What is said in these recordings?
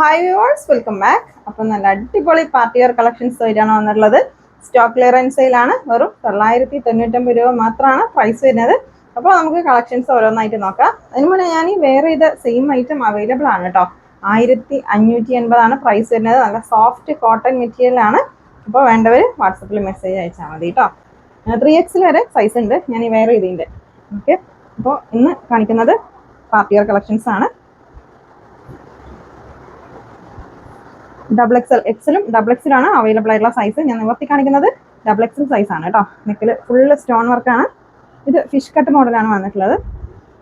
Hi viewers welcome back അപ്പം നല്ല അടിപൊളി പാർട്ടി വെയർ കളക്ഷൻസ് ആയിട്ടാണ് വന്നിട്ടുള്ളത്. സ്റ്റോക്ക് ക്ലിയറൻസിലാണ് വെറും തൊള്ളായിരത്തി തൊണ്ണൂറ്റൊമ്പത് രൂപ മാത്രമാണ് പ്രൈസ് വരുന്നത്. അപ്പോൾ നമുക്ക് കളക്ഷൻസ് ഓരോന്നായിട്ട് നോക്കാം. അതിന് മുന്നേ ഞാൻ ഈ വേറെ ഇത് സെയിം ഐറ്റം അവൈലബിൾ ആണ് കേട്ടോ ആയിരത്തി അഞ്ഞൂറ്റി എൺപതാണ് പ്രൈസ് വരുന്നത്. നല്ല സോഫ്റ്റ് കോട്ടൺ മെറ്റീരിയൽ ആണ്. അപ്പോൾ വേണ്ടവർ വാട്സപ്പിൽ മെസ്സേജ് അയച്ചാൽ മതി കേട്ടോ ത്രീ എക്സിൽ വരെ സൈസ് ഉണ്ട്. ഞാൻ ഈ വേറെ ഇതിന്റെ ഓക്കെ അപ്പോൾ ഇന്ന് കാണിക്കുന്നത് പാർട്ടി വെയർ കളക്ഷൻസ് ആണ്. ഡബിൾ എക്സൽ എക്സലും ഡബിൾ എക്സലാണ് അവൈലബിൾ ആയിട്ടുള്ള സൈസ് ഞാൻ നിവർത്തി കാണിക്കുന്നത് ഡബിൾ എക്സൽ സൈസ് ആണ് കേട്ടോ നെക്കിൽ ഫുള്ള് സ്റ്റോൺ വർക്കാണ് ഇത് ഫിഷ് കട്ട് മോഡലാണ് വന്നിട്ടുള്ളത്.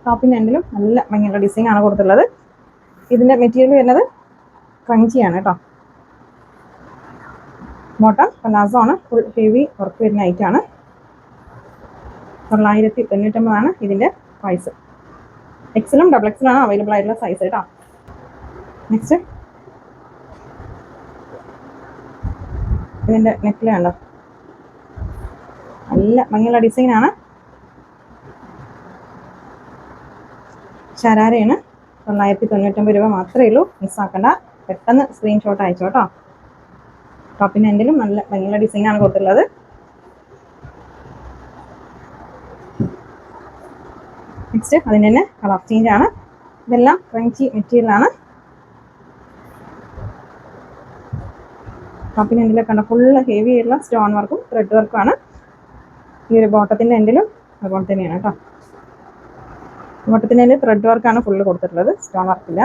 ടോപ്പിന്റെ എൻഡിലും നല്ല ഭംഗിയുള്ള ഡിസൈൻ ആണ് കൊടുത്തിട്ടുള്ളത്. ഇതിന്റെ മെറ്റീരിയൽ വരുന്നത് ക്രഞ്ചിയാണ് കേട്ടോ ബോട്ടം പലാസോ ആണ്. ഫുൾ ഹെവി വർക്ക് വരുന്ന ഐറ്റാണ് തൊള്ളായിരത്തി തൊണ്ണൂറ്റൊമ്പതാണ് ഇതിന്റെ പ്രൈസ് എക്സലും ഡബിൾ എക്സലാണ് അവൈലബിൾ ആയിട്ടുള്ള സൈസ് കേട്ടോ നെക്സ്റ്റ് ഇതിന്റെ നെക്കിൽ കണ്ടോ? നല്ല ഭംഗിയുള്ള ഡിസൈനാണ് ശരാരയാണ് തൊള്ളായിരത്തി തൊണ്ണൂറ്റൊമ്പത് രൂപ മാത്രമേ ഉള്ളൂ. മിസ്സാക്കണ്ട പെട്ടെന്ന് സ്ക്രീൻഷോട്ട് അയച്ചോ കേട്ടോ ടോപ്പിന്റെ നല്ല ഭംഗിയുള്ള ഡിസൈനാണ് കൊടുത്തിട്ടുള്ളത്. നെക്സ്റ്റ് അതിന്റെ തന്നെ കളർ ചേഞ്ച് ആണ്. ഇതെല്ലാം ക്രഞ്ചി മെറ്റീരിയലാണ് ടോപ്പിന്റെ എന്റെ കണ്ട ഫുള്ള് ഹെവി ആയിട്ടുള്ള സ്റ്റോൺ വർക്കും ത്രെഡ് വർക്കുമാണ് ഈ ഒരു ബോട്ടത്തിന്റെ എൻഡിലും അതുപോലെ തന്നെയാണ് കേട്ടോ. ബോട്ടത്തിന്റെ എൻഡിൽ ത്രെഡ് വർക്കാണ് ഫുള്ള് കൊടുത്തിട്ടുള്ളത് സ്റ്റോൺ വർക്കില്ല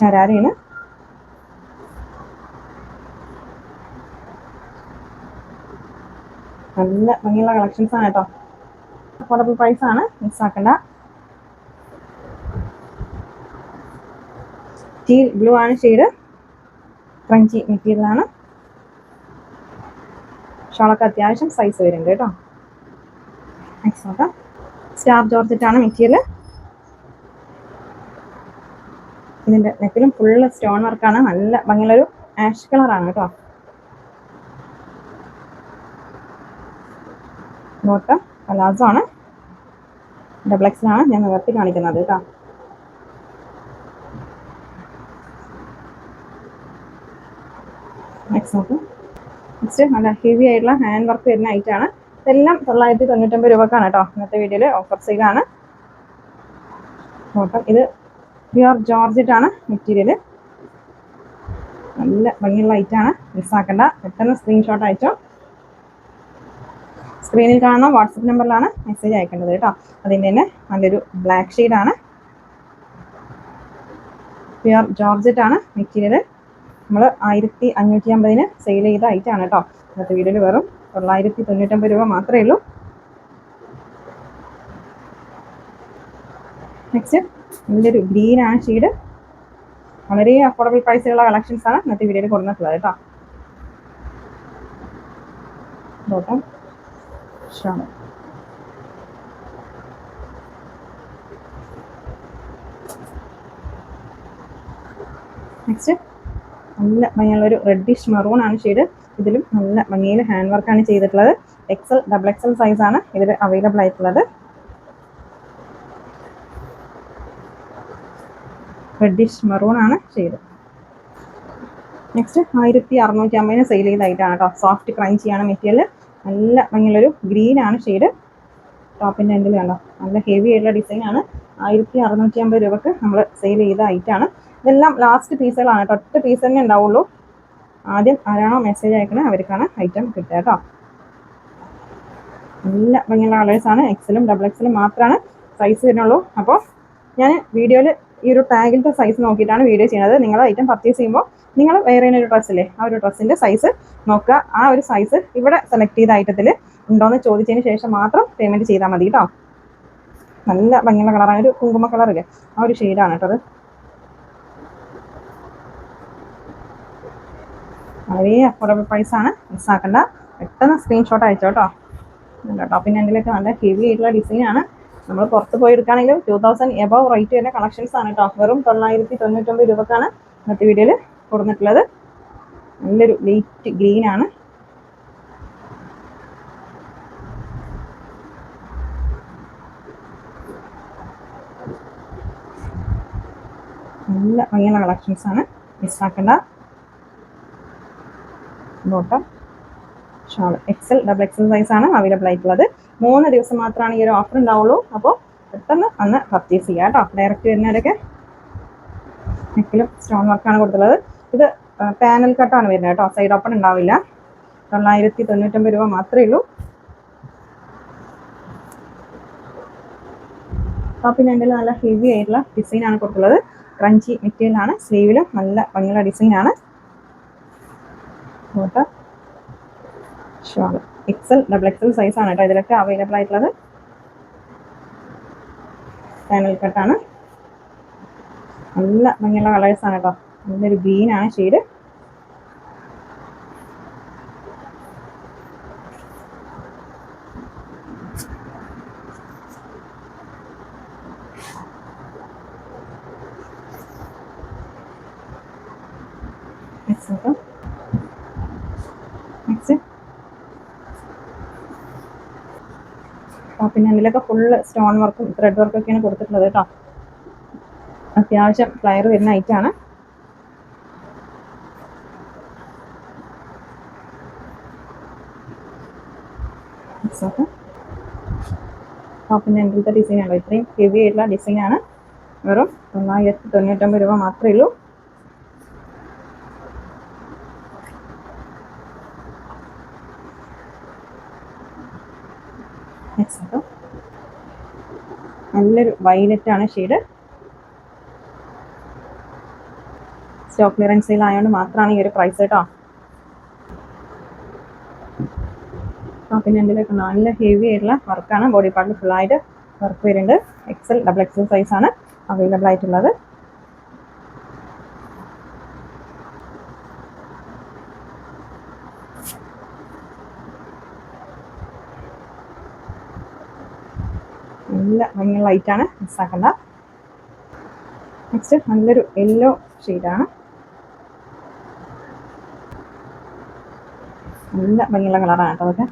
ശരാരയാണ് നല്ല ഭംഗിയുള്ള കളക്ഷൻസാണ് കേട്ടോ. അഫോർഡബിൾ പ്രൈസാണ് മിസ് ആക്കണ്ട. ടീൽ ബ്ലൂ ആണ് ഷെയ്ഡ് ക്രഞ്ചി മെറ്റീരിയൽ ആണ് ഷോളൊക്കെ അത്യാവശ്യം സൈസ് വരുന്നുണ്ട് കേട്ടോ. നെക്സ്റ്റ് സ്റ്റാർ ജോർജറ്റാണ് മെറ്റീരിയൽ ഇതിന്റെ നെക്കിലും ഫുള്ള് സ്റ്റോൺ വർക്കാണ് നല്ല ഭംഗിയുള്ളൊരു ആഷ് കളറാണ് കേട്ടോ. ബോട്ടം പലാസോ ആണ്. ഡബിൾ എക്സിലാണ് ഞാൻ നിവർത്തി കാണിക്കുന്നത് കേട്ടോ. നെക്സ്റ്റ് നോക്കും നെക്സ്റ്റ് നല്ല ഹെവി ആയിട്ടുള്ള ഹാൻഡ് വർക്ക് വരുന്ന ഐറ്റാണ് ഇതെല്ലാം തൊള്ളായിരത്തി തൊണ്ണൂറ്റൊമ്പത് രൂപക്കാണ് കേട്ടോ ഇന്നത്തെ വീഡിയോയിൽ ഓഫർ സെയിലാണ് നോക്കാം. ഇത് പ്യുവർ ജോർജറ്റ് ആണ് മെറ്റീരിയൽ നല്ല ഭംഗിയുള്ള ഐറ്റാണ് മിസ്സാക്കണ്ട പെട്ടെന്ന് സ്ക്രീൻഷോട്ട് അയച്ചോ. സ്ക്രീനിൽ കാണുന്ന വാട്സപ്പ് നമ്പറിലാണ് മെസ്സേജ് അയക്കേണ്ടത് കേട്ടോ. അതിന്റെ തന്നെ നല്ലൊരു ബ്ലാക്ക് ഷെയ്ഡാണ് ജോർജറ്റ് ആണ് മെറ്റീരിയൽ നമ്മൾ ആയിരത്തി അഞ്ഞൂറ്റി അമ്പതിന് സെയിൽ ചെയ്ത ഐറ്റാണ് കേട്ടോ ഇന്നത്തെ വീഡിയോയിൽ വെറും തൊള്ളായിരത്തി തൊണ്ണൂറ്റമ്പത് രൂപ മാത്രമേ ഉള്ളൂ. നെക്സ്റ്റ് നല്ലൊരു ഗ്രീൻ ആ ഷെയ്ഡ് വളരെ അഫോർഡബിൾ പ്രൈസിലുള്ള കളക്ഷൻസ് ആണ് ഇന്നത്തെ വീഡിയോയിൽ കൊടുത്തിട്ടുള്ളത് കേട്ടോ നെക്സ്റ്റ് നല്ല ഭംഗിയുള്ള ഒരു റെഡിഷ് മെറൂൺ ആണ് ഷെയ്ഡ് ഇതിലും നല്ല ഭംഗിയിൽ ഹാൻഡ് വർക്കാണ് ചെയ്തിട്ടുള്ളത്. എക്സൽ ഡബിൾ എക്സൽ സൈസ് ആണ് ഇതിൽ അവൈലബിൾ ആയിട്ടുള്ളത്. റെഡിഷ് മെറൂൺ ആണ് ഷെയ്ഡ് നെക്സ്റ്റ് ആയിരത്തി അറുന്നൂറ്റി അമ്പതിന് സെയിൽ ചെയ്തായിട്ടാണ് കേട്ടോ സോഫ്റ്റ് ക്രഞ്ചിയാണ് മെറ്റീരിയൽ നല്ല ഭംഗിയുള്ളൊരു ഗ്രീൻ ആണ് ഷെയ്ഡ് ടോപ്പിന്റെ എൻഡിൽ കണ്ടോ? നല്ല ഹെവി ആയിട്ടുള്ള ഡിസൈൻ ആണ്. ആയിരത്തി അറുന്നൂറ്റി അമ്പത് രൂപക്ക് നമ്മൾ സെയിൽ ചെയ്ത ഐറ്റാണ് ഇതെല്ലാം ലാസ്റ്റ് പീസുകളാണ് കേട്ടോ. ഒറ്റ പീസ് തന്നെ ഉണ്ടാവുള്ളൂ. ആദ്യം ആരാണോ മെസ്സേജ് അയക്കണേ അവർക്കാണ് ഐറ്റം കിട്ടുക കേട്ടോ. നല്ല ഭംഗിയുള്ള കളേഴ്സാണ് എക്സലും ഡബിൾ എക്സലും മാത്രമാണ് സൈസ് വരുന്നുള്ളൂ. അപ്പോൾ ഞാൻ വീഡിയോയിൽ ഈ ഒരു ടാഗിലത്തെ സൈസ് നോക്കിയിട്ടാണ് വീഡിയോ ചെയ്യുന്നത്. നിങ്ങൾ ഐറ്റം പർച്ചേസ് ചെയ്യുമ്പോൾ നിങ്ങൾ വേറെ ഒരു ഡ്രസ്സില്ലേ ആ ഒരു ഡ്രസ്സിന്റെ സൈസ് നോക്കുക. ആ ഒരു സൈസ് ഇവിടെ സെലക്ട് ചെയ്ത ഐറ്റത്തിൽ ഉണ്ടോയെന്ന് ചോദിച്ചതിന് ശേഷം മാത്രം പേയ്മെന്റ് ചെയ്താൽ മതി കേട്ടോ. നല്ല ഭംഗിയുള്ള കളറാണ് ഒരു കുങ്കുമ കളറില്ലേ ആ ഒരു ഷെയ്ഡാണ് കേട്ടോ വളരെ അഫോർഡബിൾ മിസ് ആക്കണ്ട പെട്ടെന്ന് സ്ക്രീൻഷോട്ട് അയച്ചോ കേട്ടോ ടോപ്പിന്റെ എൻഡിലൊക്കെ നല്ല ഹെവി ആയിട്ടുള്ള ഡിസൈൻ ആണ്. നമ്മൾ പുറത്ത് പോയി എടുക്കുകയാണെങ്കിൽ ടൂ തൗസൻഡ് എബവ് റേറ്റ് വരുന്ന കളക്ഷൻസ് ആണ് കേട്ടോ വെറും തൊള്ളായിരത്തി തൊണ്ണൂറ്റൊമ്പത് രൂപക്കാണ് ഇന്നത്തെ വീഡിയോയിൽ കൊടുത്തിട്ടുള്ളത് നല്ലൊരു ലൈറ്റ് ഗ്രീൻ ആണ്. നല്ല ഭംഗിയുള്ള കളക്ഷൻസ് ആണ്. മിസ്സാക്കണ്ട. Bottom shawl XL double XL size ആണ് അവൈലബിൾ ആയിട്ടുള്ളത്. മൂന്ന് ദിവസം മാത്രമാണ് ഈ ഒരു ഓഫർ ഉണ്ടാവുള്ളൂ. അപ്പോൾ പെട്ടെന്ന് അന്ന് പർച്ചേസ് ചെയ്യാം കേട്ടോ. ഡയറക്റ്റ് വരുന്നവരൊക്കെ നെക്കിലും സ്റ്റോൺ വർക്കാണ് കൊടുത്തുള്ളത് ഇത് പാനൽ കട്ടാണ് വരുന്നത് കേട്ടോ. സൈഡ് ഓപ്പൺ ഉണ്ടാവില്ല. തൊള്ളായിരത്തി തൊണ്ണൂറ്റൊമ്പത് രൂപ മാത്രമേ ഉള്ളൂ. ടോപ്പിന് എന്റെ നല്ല ഹെവി ആയിട്ടുള്ള ഡിസൈനാണ് കൊടുത്തുള്ളത് ക്രഞ്ചി മെറ്റീരിയൽ ആണ്. സ്ലീവിലും നല്ല ഭംഗിയുള്ള design bottom shawl XL double XL size ആണ് കേട്ടോ ഇതിലൊക്കെ അവൈലബിൾ ആയിട്ടുള്ളത്. പാനൽ കട്ടാണ് നല്ല ഭംഗിയുള്ള കളേഴ്സ് ആണ് കേട്ടോ. നല്ലൊരു ഗ്രീനാണ് ഷെയ്ഡ് കേട്ടോ നെക്സ്റ്റ് പിന്നെ അതിലൊക്കെ ഫുള്ള് സ്റ്റോൺ വർക്കും ത്രെഡ് വർക്കും ഒക്കെയാണ് കൊടുത്തിട്ടുള്ളത് കേട്ടോ. അത്യാവശ്യം ഫ്ലയർ വരുന്ന ഐറ്റാണ് ടോപ്പിന്റെ എങ്കിലത്തെ ഡിസൈനാണ് ഇത്രയും ഹെവി ആയിട്ടുള്ള ഡിസൈനാണ് വെറും തൊള്ളായിരത്തി തൊണ്ണൂറ്റൊമ്പത് രൂപ മാത്രമേ ഉള്ളൂ. നെക്സ്റ്റ് കേട്ടോ. നല്ലൊരു വൈലറ്റ് ആണ് ഷെയ്ഡ് സ്റ്റോക്ക് ക്ലിയറൻസ് സെയിൽ ആയതുകൊണ്ട് മാത്രമാണ് ഈ ഒരു പ്രൈസ് കേട്ടോ. പിന്നെ എന്തെങ്കിലും നല്ല ഹെവി ആയിട്ടുള്ള വർക്കാണ് ബോഡി പാർട്ടിൽ ഫുള്ളായിട്ട് വർക്ക് വരുന്നുണ്ട്. എക്സൽ ഡബിൾ എക്സൽ സൈസ് ആണ് അവൈലബിൾ ആയിട്ടുള്ളത്. നല്ല ഭംഗിയുള്ള ലൈറ്റാണ് മിസ്സാക്കണ്ട നെക്സ്റ്റ് നല്ലൊരു യെല്ലോ ഷെയ്ഡാണ് നല്ല ഭംഗിയുള്ള കളറാണ് കേട്ടോ അതൊക്കെ.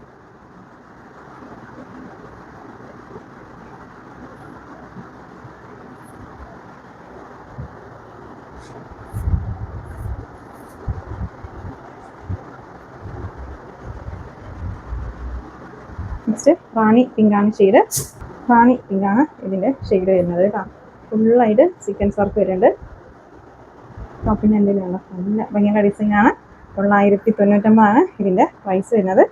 നെക്സ്റ്റ് റാണി പിങ്കാണ് ഷെയ്ഡ് റാണി പിങ്കാണ് ഇതിന്റെ ഷെയ്ഡ് വരുന്നത് കേട്ടോ. ഫുള്ളായിട്ട് സീക്വൻസ് വർക്ക് വരുന്നുണ്ട്. ടോപ്പിന്റെ എന്തെങ്കിലും നല്ല ഭംഗിയുള്ള ഡിസൈനാണ് തൊള്ളായിരത്തി തൊണ്ണൂറ്റൊമ്പതാണ് ഇതിന്റെ പ്രൈസ് വരുന്നത്.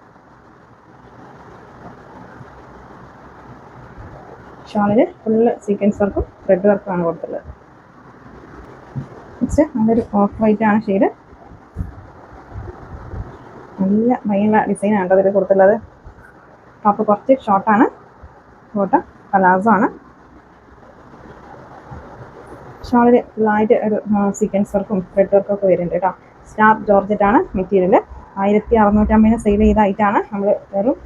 ഷാളിൽ ഫുള്ള് സീക്വൻസ് വർക്കും ത്രെഡ് വർക്കുമാണ് കൊടുത്തുള്ളത് നെക്സ്റ്റ് നല്ലൊരു ഓഫ് വൈറ്റ് ആണ് ഷെയ്ഡ് നല്ല ഭംഗിയുള്ള ഡിസൈനാണ് കേട്ടോ ഇതിൽ കൊടുത്തുള്ളത് ടോപ്പ് കുറച്ച് ഷോർട്ടാണ് ബോട്ടം പലാസോ ആണ് വളരെ ലൈറ്റ് ഒരു സീക്വൻസ് വർക്കും ത്രെഡ് വർക്കും ഒക്കെ വരുന്നുണ്ട് കേട്ടോ. സ്റ്റാർ ജോർജറ്റ് ആണ് മെറ്റീരിയൽ ആയിരത്തി അറുന്നൂറ്റമ്പതിന് സെയിൽ ചെയ്ത ചെയ്തായിട്ടാണ് നമ്മൾ വെറും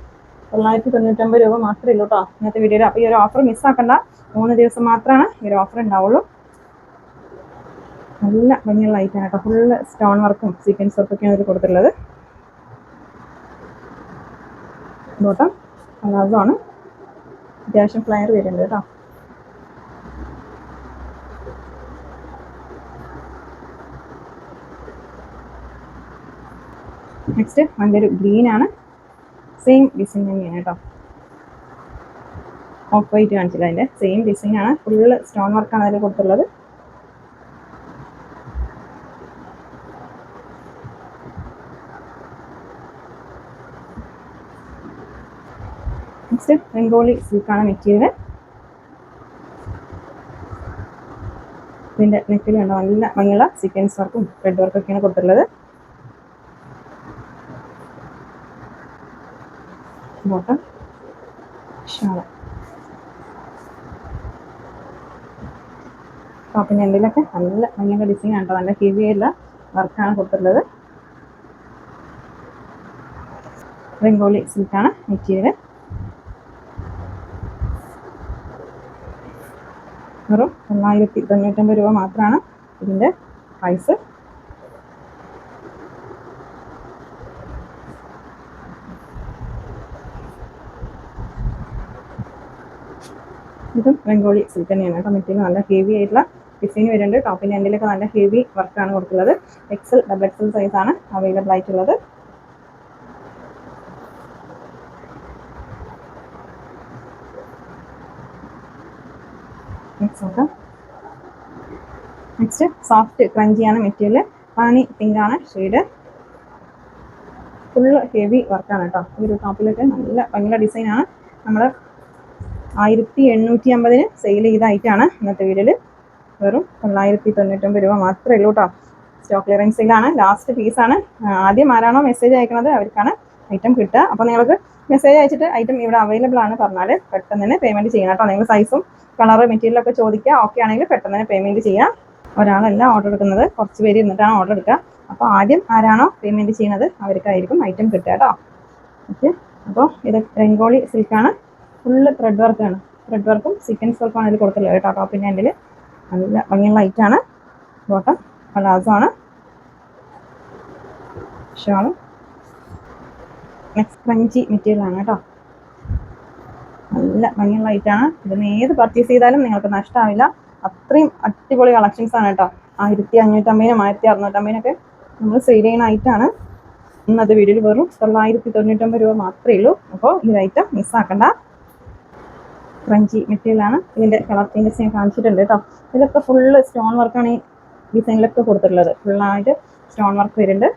തൊള്ളായിരത്തി തൊണ്ണൂറ്റമ്പത് രൂപ മാത്രമേ ഉള്ളൂ കേട്ടോ. ഇന്നത്തെ വീഡിയോയിൽ അപ്പോൾ ഈ ഒരു ഓഫർ മിസ്സാക്കണ്ട മൂന്ന് ദിവസം മാത്രമാണ് ഈ ഒരു ഓഫർ ഉണ്ടാവുള്ളൂ. നല്ല ഭംഗിയുള്ള ഐറ്റാണ് കേട്ടോ. ഫുള്ള് സ്റ്റോൺ വർക്കും സീക്വൻസ് വർക്കും ഒക്കെയാണ് ഇതിൽ കൊടുത്തിട്ടുള്ളത്. ബോട്ടം പലാസോ ആണ്. അത്യാവശ്യം ഫ്ലയർ വരുന്നുണ്ട് കേട്ടോ. നെക്സ്റ്റ് നല്ലൊരു ഗ്രീൻ ആണ്. സെയിം ഡിസൈൻ തന്നെയാണ് കേട്ടോ. ഓഫ് വൈറ്റ് കാണിച്ചില്ല അതിന്റെ. സെയിം ഡിസൈൻ ആണ്. ഫുള്ള് സ്റ്റോൺ വർക്കാണ് അതിൽ കൊടുത്തുള്ളത് നെക്സ്റ്റ് ബംഗോളി സിൽക്കാണ് മെറ്റീരിയൽ ഇതിന്റെ നെക്കിൽ കണ്ട നല്ല ഭംഗിയുള്ള സീക്വൻസ് വർക്കും റെഡ് വർക്കും വർക്കൊക്കെയാണ് കൊടുത്തിട്ടുള്ളത്. ബോട്ടം ഷാൾ ടോപ്പിന്റെ എന്തെങ്കിലുമൊക്കെ നല്ല ഭംഗിയുള്ള ഡിസൈൻ ആണ് നല്ല ഹെവി ആയിട്ടുള്ള വർക്കാണ് കൊടുത്തിട്ടുള്ളത്. ബംഗോളി സിൽക്കാണ് മെറ്റീരിയൽ വെറും തൊള്ളായിരത്തി തൊണ്ണൂറ്റൊമ്പത് രൂപ മാത്രമാണ് ഇതിന്റെ പ്രൈസ് ഇതും ബംഗോളി സിൽക്ക് തന്നെയാണ്. കേട്ടോ മെറ്റീരിയൽ നല്ല ഹെവി ആയിട്ടുള്ള ഡിസൈൻ വരുന്നുണ്ട്. ടോപ്പിന്റെ എൻഡിലൊക്കെ നല്ല ഹെവി വർക്കാണ് കൊടുക്കുന്നത്. എക്സൽ ഡബിൾ എക്സൽ സൈസാണ് അവൈലബിൾ ആയിട്ടുള്ളത് നെക്സ്റ്റ് നോക്കാം നെക്സ്റ്റ് സോഫ്റ്റ് ക്രഞ്ചിയാണ് മെറ്റീരിയൽ പാനി പിങ്കാണ് ഷെയ്ഡ് ഫുള്ള് ഹെവി വർക്കാണ് കേട്ടോ ഈ ഒരു ടോപ്പിലൊക്കെ നല്ല ഭയങ്കര ഡിസൈനാണ് നമ്മൾ ആയിരത്തി എണ്ണൂറ്റി അമ്പതിന് സെയിൽ ചെയ്തായിട്ടാണ് ഇന്നത്തെ വീഡിയോയിൽ വെറും തൊള്ളായിരത്തി തൊണ്ണൂറ്റൊമ്പത് രൂപ മാത്രമേ ഉള്ളൂ കേട്ടോ സ്റ്റോക്ക് ക്ലിയറൻസ് സെയിലാണ് ലാസ്റ്റ് പീസാണ് ആദ്യം ആരാണോ മെസ്സേജ് അയക്കുന്നത് അവർക്കാണ് ഐറ്റം കിട്ടുക. അപ്പോൾ നിങ്ങൾക്ക് മെസ്സേജ് അയച്ചിട്ട് ഐറ്റം ഇവിടെ അവൈലബിൾ ആണ് പറഞ്ഞാൽ പെട്ടെന്ന് തന്നെ പേയ്മെന്റ് ചെയ്യണം കേട്ടോ നിങ്ങൾ സൈസും കളറ് മെറ്റീരിയലൊക്കെ ചോദിക്കുക. ഓക്കെ ആണെങ്കിൽ പെട്ടെന്ന് തന്നെ പേയ്മെന്റ് ചെയ്യാം. ഒരാളല്ല ഓർഡർ എടുക്കുന്നത്. കുറച്ച് പേര് ഇരുന്നിട്ടാണ് ഓർഡർ എടുക്കുക. അപ്പോൾ ആദ്യം ആരാണോ പേയ്മെന്റ് ചെയ്യുന്നത് അവർക്കായിരിക്കും ഐറ്റം കിട്ടുക കേട്ടോ. ഓക്കെ അപ്പോൾ ഇത് രംഗോളി സിൽക്കാണ് ഫുള്ള് ത്രെഡ് വർക്കാണ് ത്രെഡ് വർക്കും സീക്വൻസ് വർക്കാണ് ഇതിൽ കൊടുത്തുള്ളത് കേട്ടോ. ടോപ്പിന്റെ എൻഡിൽ നല്ല ഭംഗിയുള്ള ലൈറ്റാണ് ബോട്ടം പലാസോ ആണ്. ഷാൾ നെക്സ്റ്റ് ക്രഞ്ചി മെറ്റീരിയലാണ് കേട്ടോ. നല്ല ഭംഗിയുള്ള ലൈറ്റാണ് ഇതിന് ഏത് പർച്ചേസ് ചെയ്താലും നിങ്ങൾക്ക് നഷ്ടമാവില്ല അത്രയും അടിപൊളി കളക്ഷൻസ് ആണ് കേട്ടോ. ആയിരത്തി അഞ്ഞൂറ്റമ്പതിനും ആയിരത്തി അറുന്നൂറ്റമ്പതിനൊക്കെ നമ്മൾ സെയിൽ ചെയ്യുന്ന ഐറ്റാണ് ഇന്നത്തെ വീഡിയോയിൽ വെറും തൊള്ളായിരത്തി തൊണ്ണൂറ്റൊമ്പത് രൂപ മാത്രമേ ഉള്ളൂ. അപ്പോൾ ഈ ഐറ്റം മിസ്സാക്കണ്ട ക്രഞ്ചി മെറ്റീരിയലാണ് ഇതിന്റെ കളർ ചേഞ്ചസ് ഞാൻ കാണിച്ചിട്ടുണ്ട് കേട്ടോ. ഇതിലൊക്കെ ഫുള്ള് സ്റ്റോൺ വർക്കാണ് ഈ ഡിസൈനിലൊക്കെ കൊടുത്തിട്ടുള്ളത്. ഫുള്ളായിട്ട് സ്റ്റോൺ വർക്ക് വരുന്നുണ്ട്.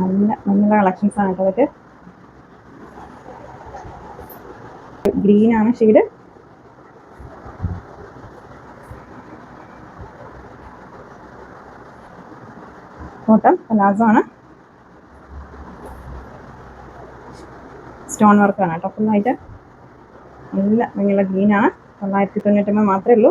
നല്ല നല്ല കളക്ഷൻസ് ആണ് കേട്ടോ അതൊക്കെ ഗ്രീൻ ആണ് ഷെയ്ഡ് ബോട്ടം പലാസോ ആണ്. സ്റ്റോൺ വർക്കാണ് കേട്ടോ ഫുള്ളായിട്ട് നല്ല ഭംഗിയുള്ള ഗ്രീൻ ആണ്. തൊള്ളായിരത്തി തൊണ്ണൂറ്റൊമ്പത് മാത്രമേ ഉള്ളൂ.